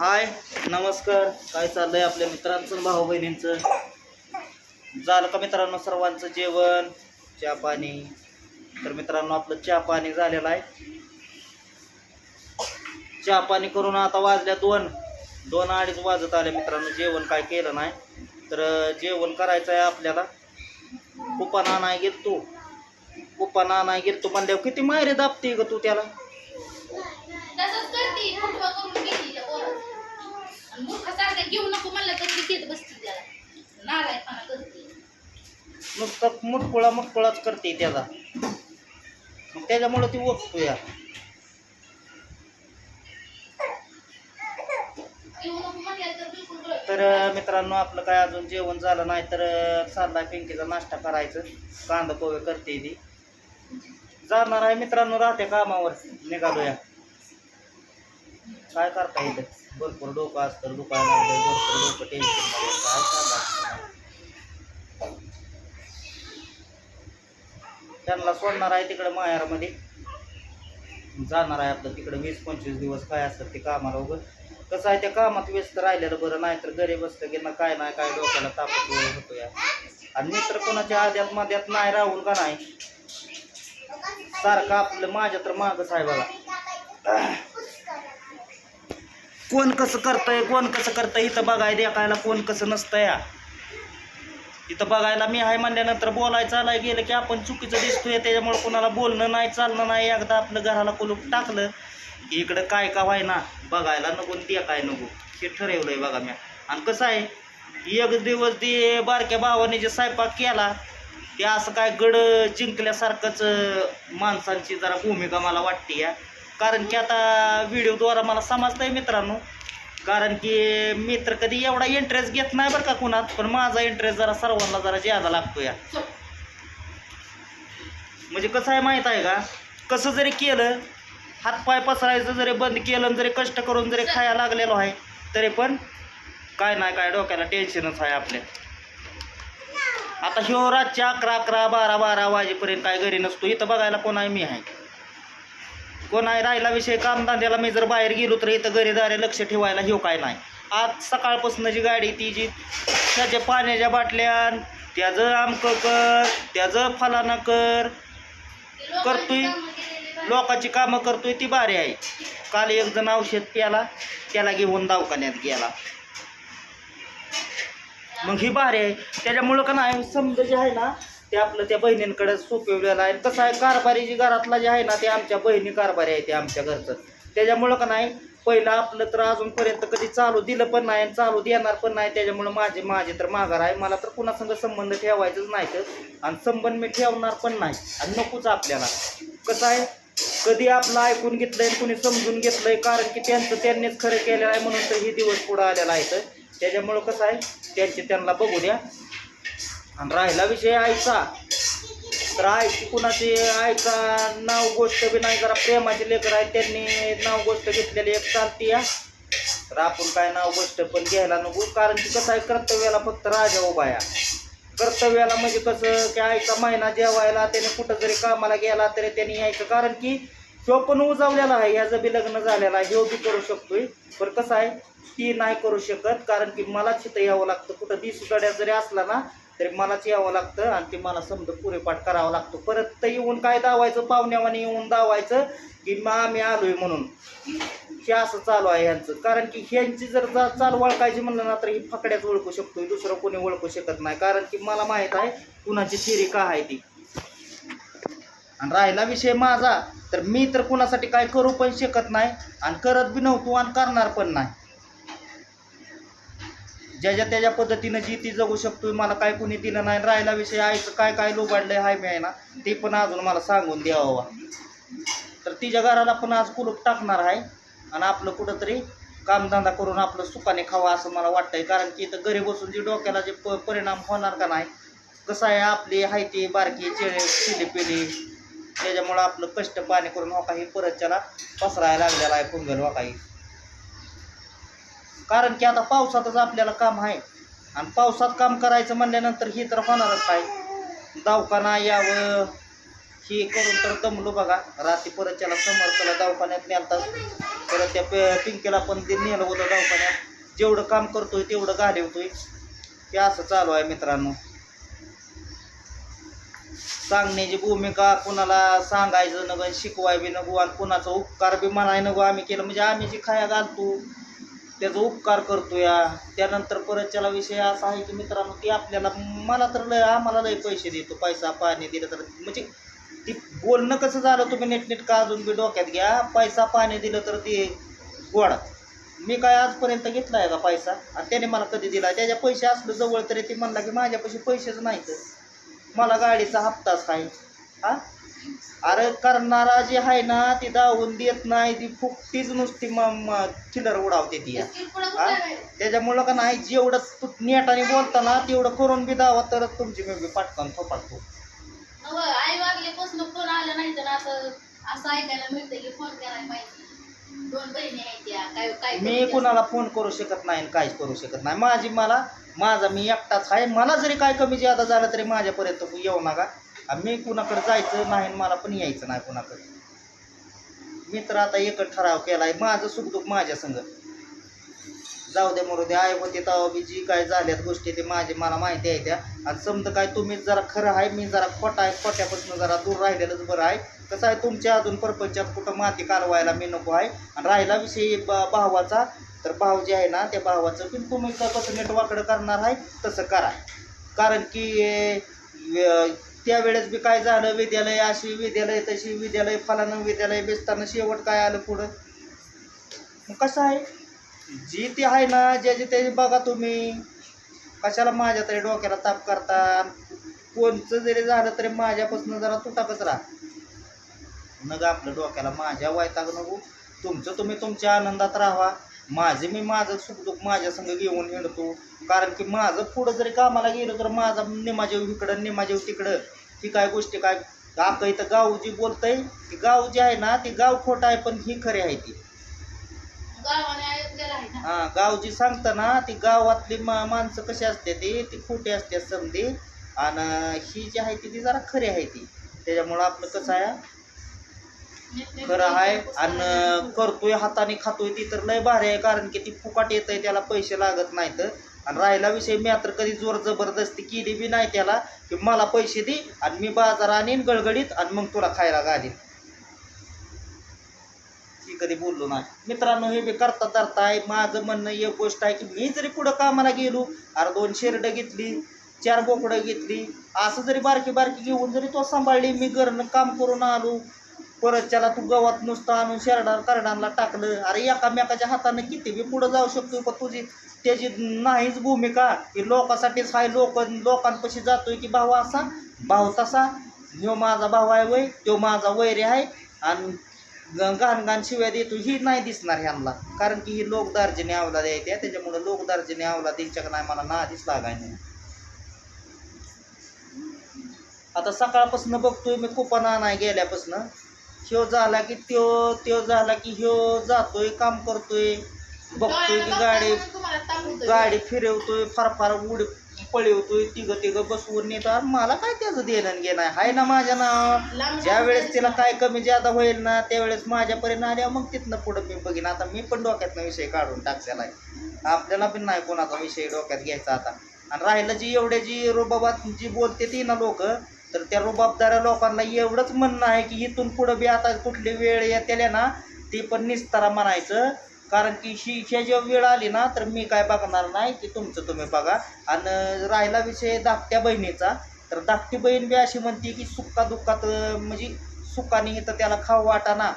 हाय नमस्कार. काय चाललंय आपल्या मित्रांचं भाऊ बहिणींचं झालं का मित्रांनो सर्वांचं जेवण? चहा पाणी. तर मित्रांनो आपलं चहा पाणी झालेलं आहे. चहा पाणी करून आता वाजल्या दोन. दोन अडीच वाजत आले मित्रांनो जेवण काय केलं नाही. तर जेवण करायचं आहे आपल्याला. कुपन आणाय कुपाना नाही आणाय गेलतो म्हणल्यावर किती मायरे दाबते ग तू त्याला तसंच करते फुटवा करून घेते त्या पोराचं. आणि मूर्खासारखं घेऊ नको म्हणलं तर ती देत बसते त्याला. नारायणपणा करते. नुसतं मुटकुळा मुटकुळाच करते त्याचा मग त्याच्यामुळं ती ओळखतो या घेऊ नको म्हणलं तर बिलकुल मित्रांनो आपलं काय अजून जेवण झालं नाही तर चाललाय पिंकीचा नाश्ता करायचं. कांदा पोहे करते ती. जाणार आहे मित्रांनो राहते कामावर. निघालो या काय करता इथं? भरपूर डोकं असतं दुखायला भरपूर डोकं टेन्शन काय सांगायचं त्यांना सोडणार आहे तिकडे मायारमध्ये जाणार आहे आपलं तिकडे वीस पंचवीस दिवस. काय असतात ते कामाला वगैरे कसं आहे त्या कामात व्यस्त राहिलेलं बरं नाही तर घरी असतं की ना काय नाही काय डोक्याला तापत होतो या आणि मित्र कोणाच्या आद्यात मध्यात नाही राहून का नाही? सारखं आपलं माझ्या तर मागच आहे बघा कोण कसं करतंय कोण कसं करतंय इथं बघाय देखायला कोण कसं नसतं या इथं बघायला मी आहे म्हणल्यानंतर बोलायचं आलाय गेलं की आपण चुकीचं दिसतोय त्याच्यामुळे कोणाला बोलणं नाही चालणं नाही. एकदा आपलं घराला कुलूप टाकलं की इकडं काय का व्हायना बघायला नको ते काय नको. हे ठरवलंय बघा मी. आणि कसं आहे एक दिवस ते बारक्या भावाने जे स्वयंपाक केला ते असं काय गड जिंकल्यासारखंच माणसांची जरा भूमिका मला वाटते या. कारण की आता व्हिडिओद्वारा मला समजतंय मित्रांनो. कारण की मित्र कधी एवढा इंटरेस्ट घेत नाही बरं का कुणात पण माझा इंटरेस्ट जरा सर्वांना जरा ज्यादा लागतो या म्हणजे कसं आहे माहीत आहे का? कसं जरी केलं हातपाय पसरायचं जरी बंद केलं जरी कष्ट करून जरी खायला लागलेलो आहे तरी पण काय नाही काय डोक्याला टेन्शनच आहे आपल्या आता ह्यो रातच्या अकरा अकरा बारा बारा वाजेपर्यंत काय घरी नसतो. इथं बघायला कोण आहे मी आहे. कोण राहिला विषय कामधंद्याला मी जर बाहेर गेलो तर इथं घरीदारे लक्ष ठेवायला हे काय नाही. आज सकाळपासून जी गाडी ती जी त्याच्या पाण्याच्या बाटल्यान त्याचं आमकं कर त्याचं फलाना कर करतोय. लोकांची कामं करतोय ती भारी आहे. काल एक जण औषध प्याला त्याला घेऊन दवाखान्यात गेला. मग ही भारी आहे. त्याच्यामुळं का नाही समजा जे आहे ना ते आपलं त्या बहिणींकडे सोपवलेलं आहे. कसं आहे कारभारी जी घरातला जे आहे ना ते आमच्या बहिणी कारभारी आहे ते आमच्या घरचं. त्याच्यामुळं का नाही पहिलं आपलं तर अजूनपर्यंत कधी चालू दिलं पण नाही आणि चालू देणार पण नाही. त्याच्यामुळं माझे माझे तर माघार आहे. मला तर कुणासंग संबंध ठेवायचंच नाही तर. आणि संबंध मी ठेवणार पण नाही. आणि नकोच आपल्याला. कसं आहे कधी आपलं ऐकून घेतलंय आणि कुणी समजून घेतलंय कारण की त्यांचं त्यांनीच खरं केलेलं आहे म्हणून तर हे दिवस पुढं आलेला आहे तर. त्याच्यामुळं कसं आहे त्यांचे त्यांना बघू द्या. आणि राहिला विषय आईचा. तर आईची कुणाची आईचा नाव गोष्ट बी नाही जरा प्रेमाचे लेकर आहेत त्यांनी नाव गोष्ट घेतलेली एक चालती या तर आपण काय नाव गोष्ट पण घ्यायला नको कारण की कसं आहे कर्तव्याला फक्त राजा उभाया कर्तव्याला म्हणजे कसं की आईचा महिना जेवायला त्याने कुठं जरी कामाला गेला तरी त्यांनी यायचं. कारण की ह्यो पण उजावलेला आहे ह्याचं बी लग्न झालेलं आहे ह्यो बी करू शकतोय. पण कसं आहे ती नाही करू शकत कारण की मलाच इथं यावं लागतं. कुठं दिस जरी असला ना तरी मलाच यावं लागतं आणि ते मला समजा पुरेपाठ करावा लागतो. परत तर येऊन काय दावायचं? पाहुण्यावाने येऊन दावायचं की मग आम्ही आलोय म्हणून. हे असं चालू आहे यांचं. कारण की ह्यांची जर जा- चालू ओळखायची म्हणलं ना तर ही फकड्याच ओळखू शकतो दुसरं कोणी ओळखू शकत नाही. कारण की मला माहीत आहे कुणाची थिरी का आहे ती. आणि राहिला विषय माझा. तर मी तर कुणासाठी काय करू पण शकत नाही आणि करत बी नव्हतो आणि करणार पण नाही. ज्याच्या त्याच्या पद्धतीनं जी ती जगू शकतो मला काय कुणी दिलं नाही. राहिला विषय आईचं काय काय लोबाडलंय हाय मी आहे ना ते पण अजून मला सांगून द्यावा तर तिच्या घराला पण आज कुलूप टाकणार आहे. आणि आपलं कुठंतरी कामधंदा करून आपलं सुखाने खावं असं मला वाटतंय. कारण की इथं घरी बसून जे डोक्याला जे प परिणाम होणार का नाही कसं आहे आपली हायती बारकी चेळे चिली पिली त्याच्यामुळं आपलं कष्ट पाणी करून हो काही परत त्याला पसरायला लागलेला आहे फुंगल हो काही कारण की आता पावसातच आपल्याला काम आहे. आणि पावसात काम करायचं म्हणल्यानंतर ही तर होणारच आहे दवाखाना यावं ही करून तर दमलो बघा. रात्री परत त्याला समर्थला दवाखान्यात नेलतात परत त्या प- पिंकीला पण ते नेलं होतं दवाखान्यात. जेवढं काम करतोय तेवढं घालवतोय ते असं चालू आहे मित्रांनो. सांगण्याची भूमिका कुणाला सांगायचं नको शिकवाय बी नको आणि कुणाचा उपकार बी म्हणाय नको आम्ही केलं. म्हणजे आम्ही जे खाया घालतो त्याचा उपकार करतो या त्यानंतर परत त्याला विषय असा आहे की मित्रांनो ती आपल्याला मला तर लय आम्हाला लय पैसे देतो. पैसा पाणी दिलं तर. म्हणजे ती बोलणं कसं झालं तुम्ही नीटनीट अजून बी डोक्यात घ्या. पैसा पाणी दिलं तर ते गोड. मी काय आजपर्यंत घेतला आहे का पैसा? आणि त्याने मला कधी दिला? त्याच्या पैसे असलं जवळ तरी ती म्हणला की माझ्यापाशी पैसेच नाहीत. मला गाडीचा हप्ताच आहे हां? अरे करणारा जे आहे ना ती दावून देत नाही ती फुकटीच नुसती म चिलर उडावते ती? त्याच्यामुळं का नाही जेवढं तू नेटाने बोलताना तेवढं करून बी दावा तरच तुमची मी बी पाटकान थोपाटतो. अहो, आई वागल्यापासून फोन आला नाही तर असं असं ऐकायला मिळतं की फोन करायला पाहिजे. दोन बहिणी आहेत त्या काय काय मी? कुणाला फोन करू शकत नाही आणि काहीच करू शकत नाही. माझी मला माझा मी एकटाच आहे. मला जरी काय कमी जादा झालं तरी माझ्यापर्यंत येऊ नका. मी कुणाकडे जायचं नाही आणि मला पण यायचं नाही कुणाकडे. मी तर आता एक ठराव केलाय माझं सुखदुःख माझ्या संग. जाऊ दे मरू दे आई होते तेव्हा बी जी काय झाल्यात गोष्टी ते माझे मला माहिती आहे त्या. आणि समजा काय तुम्ही जरा खरं आहे मी जरा खोटा आहे खोट्यापासून जरा दूर राहिलेलंच बरं आहे. कसं आहे तुमच्या अजून परपंचात कुठं माती कालवायला मी नको आहे. आणि राहिला विषयी भावाचा तर भाव जे आहे ना त्या भावाचं पण तुम्ही कसं नेटवाकडं करणार आहे तसं करा. कारण की त्यावेळेस बी काय झालं? विद्यालय अशी विद्यालय तशी विद्यालय फलानं विद्यालय बेसताना शेवट काय आलं पुढं? मग कसं आहे? जी ती आहे ना ज्याची त्याची बघा तुम्ही कशाला माझ्या तरी डोक्याला ताप करता? कोणचं जरी झालं तरी माझ्यापासून जरा तुटाकच राहा. नग आपलं डोक्याला माझ्या वायताग नको. तुमचं तुम्ही तुमच्या आनंदात राहा माझे मी माझं सुखदुःख माझ्या संग घेऊन हिंडतो. कारण की माझं पुढं जरी कामाला गेलो तर माझा निमाजेव इकडं निमाजेव तिकडं. ही काय गोष्टी काय आता इथं गाव जी बोलतंय ती गाव जे आहे ना ती गाव खोटं आहे पण ही खरी आहे ती. हा गाव जी सांगतं ना ती गावातली मा माणसं कशी असते ती? ती खोटी असते समधी. आणि ही जी आहे ती ती जरा खरी आहे ती. त्याच्यामुळं आपलं कसं आहे? खरं आहे आणि करतोय हाताने खातोय ती तर लय भारी आहे. कारण की ती फुकाट येत आहे त्याला पैसे लागत नाहीत. आणि राहिला विषय मी तर कधी जोर जबरदस्ती केली बी नाही त्याला की मला पैसे दे आणि मी बाजार आणीन गळगडीत आणि मग तुला खायला घालीन. ती कधी बोललो नाही. मित्रांनो हे बी करता धरता आहे. माझं म्हणणं एक गोष्ट आहे की मी जरी पुढं कामाला गेलो अरे दोन शेरडं घेतली चार बोकडं घेतली असं जरी बारकी बारकी घेऊन जरी तो सांभाळली मी घरनं काम करून आलो परत त्याला तू गवत नुसतं आणून शेरडा करडांना टाकलं. अरे एकामेकाच्या हातानं किती बी पुढं जाऊ शकतो पण तुझी. त्याची नाहीच भूमिका. की लोकांसाठीच हाय लोक लोकांपाशी जातोय की भाऊ असा? भाऊ तसा. ह्यो माझा भाऊ आहे वय तो माझा वैरी आहे. आणि ग- घाण घाण शिव्या देतो ही नाही दिसणार ह्यांना. कारण की ही लोक दार्जिने अवलाद आहे त्या त्याच्यामुळे लोक दार्जिने अवलाद त्यांच्याकडे नाही मला नादीच लागाय नाही. आता सकाळपासून बघतोय मी कुपना नाही गेल्यापासून. ह्यो झाला की त्यो त्यो झाला की ह्यो जातोय काम करतोय. बघतोय की गाडी गाडी फिरवतोय फार फार उडी पळवतोय तिघं तिघं बसवून नेतो मला काय त्याचं देणं घेणं? आहे ना माझ्या नाव. ज्या वेळेस तिला काय कमी जादा होईल ना त्यावेळेस माझ्यापर्यंत आल्या मग तिथनं पुढं मी बघीन. आता मी पण डोक्यातनं विषय काढून टाकलेला आहे. आपल्याला पण नाही कोणाचा विषय डोक्यात घ्यायचा आता. आणि राहिलं जी एवढे जी रोबाबात जी बोलते ती ना लोक तर त्या रुबाबदाऱ्या लोकांना एवढंच म्हणणं आहे की इथून पुढं बी आता कुठली वेळ येतेल्या ना ती पण निस्तारा म्हणायचं. कारण की शिक्षा जेव्हा वेळ आली ना तर मी काय बघणार नाही की तुमचं तुम्ही बघा. आणि राहिला विषय धाकट्या बहिणीचा. तर धाकटी बहीण बी अशी म्हणते की सुक्का दुःखात म्हणजे सुखाने इथं त्याला खाऊ वाटाना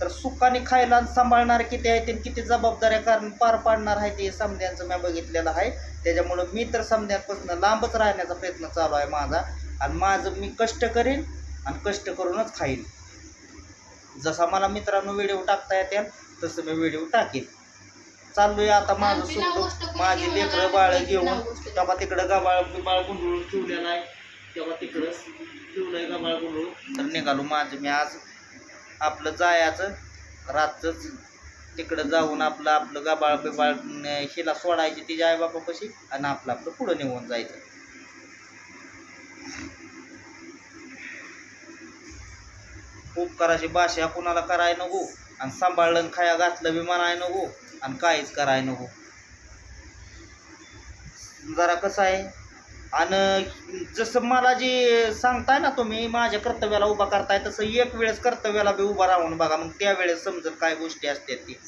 तर सुखाने खायला सांभाळणार किती आहे ते किती जबाबदाऱ्या कारण पार पाडणार आहे ते समध्यांचं मी बघितलेलं आहे. त्याच्यामुळं मी तर समध्यांपासून लांबच राहण्याचा प्रयत्न चालू आहे माझा. आणि माझं मी कष्ट करेन आणि कष्ट करूनच खाईन. जसा मला मित्रांनो व्हिडिओ टाकता येतील तसं मी व्हिडिओ टाकेन. चाललोय आता माझं सुख माझी लेकरं बाळ घेऊन. तेव्हा तिकडं गबाळ बिबाळ गुंडळून ठेवलेला आहे. तेव्हा तिकडं ठेवलंय गबाळ गुंडळून? तर निघालो माझं मी आज आपलं जायचं रातच तिकडं जाऊन आपलं आपलं गबाळ बिबाळ हिला सोडायची तिच्या आईबापापाशी आणि आपलं आपलं पुढं निघून जायचं. उपकाराची भाषा कुणाला करायला नको. आणि सांभाळलं आणि खाया घातलं बी म्हणाय नको. आणि काहीच कराय नको. जरा कसं आहे आणि जसं मला जे सांगताय ना तुम्ही माझ्या कर्तव्याला उभा करताय तसं एक वेळेस कर्तव्याला बी उभा राहून बघा. मग त्यावेळेस समजत काय गोष्टी असतात ती.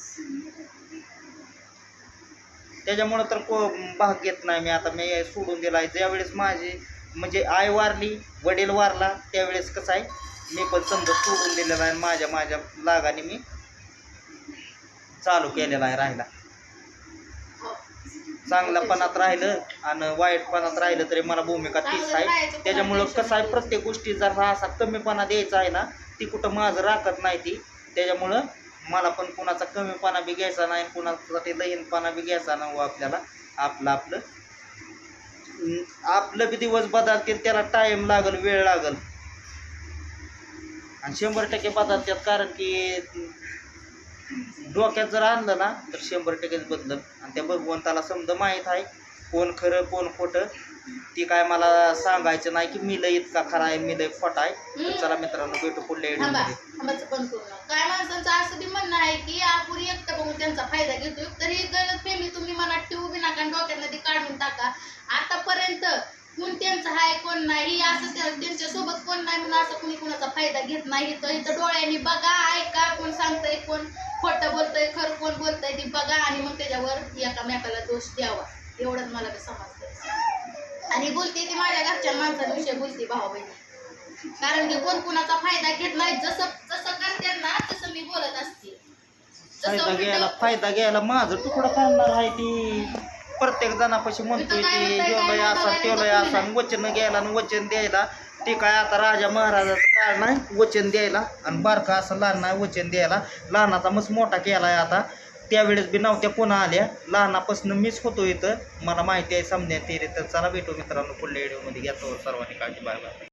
त्याच्यामुळं तर को भाग घेत नाही मी. आता मी सोडून दिला आहे ज्यावेळेस माझी म्हणजे आई वारली वडील वारला त्यावेळेस कसं आहे मी पण समजा सोडून दिलेला आहे माझ्या माझ्या लागाने मी चालू केलेला आहे राहायला. चांगल्यापणात राहिलं आणि वाईटपणात राहिलं तरी मला भूमिका तीच आहे. त्याच्यामुळं कसं आहे प्रत्येक गोष्टी जर असा कमीपणा द्यायचा आहे ना ती कुठं माझं राखत नाही ती. त्याच्यामुळं मला पण कुणाचा कमीपणा बी घ्यायचा नाही कुणासाठी लहीनपणा बी घ्यायचा नाही हो आपल्याला. आपलं आपलं आपलं बी दिवस बदलतील त्याला टाईम लागल वेळ लागल. आणि शंभर टक्के बदलतात कारण की डोक्यात जर आणलं ना तर शंभर टक्केच बदलल. आणि त्या भगवंताला समजा माहीत आहे कोण खरं कोण खोटं ती काय मला सांगायचं नाही की मी लय इतका खरा आहे मी लय खोटा आहे. तर चला मित्रांनो भेटू पुढल्या थांबा व्हिडिओमध्ये थांबाचं पण करू नका. काय माणसांचं असं बी म्हणणं आहे की अपुरी एकटं बघून त्यांचा फायदा घेतो तर ही गलत फेमी तुम्ही मनात ठेवू बी नका आणि डोक्यातलं ते काढून टाका. आतापर्यंत कोण त्यांचं आहे कोण नाही असं त्यांच्यासोबत कोण नाही म्हणून असं कोणी कोणाचा फायदा घेत नाही. तर इथं डोळ्यांनी बघा ऐका कोण सांगतंय कोण खोटं बोलतंय खरं कोण बोलतंय ते बघा आणि मग त्याच्यावर एकामेकाला दोष द्यावा. एवढंच मला बी समजतंय. आणि बोलते ती माझ्या घरच्या माणसांविषयी बोलते भाऊ बहिणी कारण की कोण कुणाचा फायदा घेत नाही जसं जसं करते ना तसं मी बोलत असते. फायदा घ्यायला फायदा घ्यायला माझं तुकडं काढणार आहे ती. प्रत्येक जणापाशी म्हणतोय गेलोय काय असा तेलोय असा आणि वचन घ्यायला आणि वचन द्यायला ते काय आता राजा महाराजाचं काळ नाही वचन द्यायला आणि बारका असं लहान नाही वचन द्यायला. लहानाचा मस्त मोठा केलाय आता. त्यावेळेस बी नव्हत्या पुन्हा आल्या. लहानापासून मीच होतो इथं. मला माहिती आहे समजण्यात येईल तर चला भेटू मित्रांनो पुढल्या व्हिडिओमध्ये घेतो सर्वांनी काळजी बाय बाय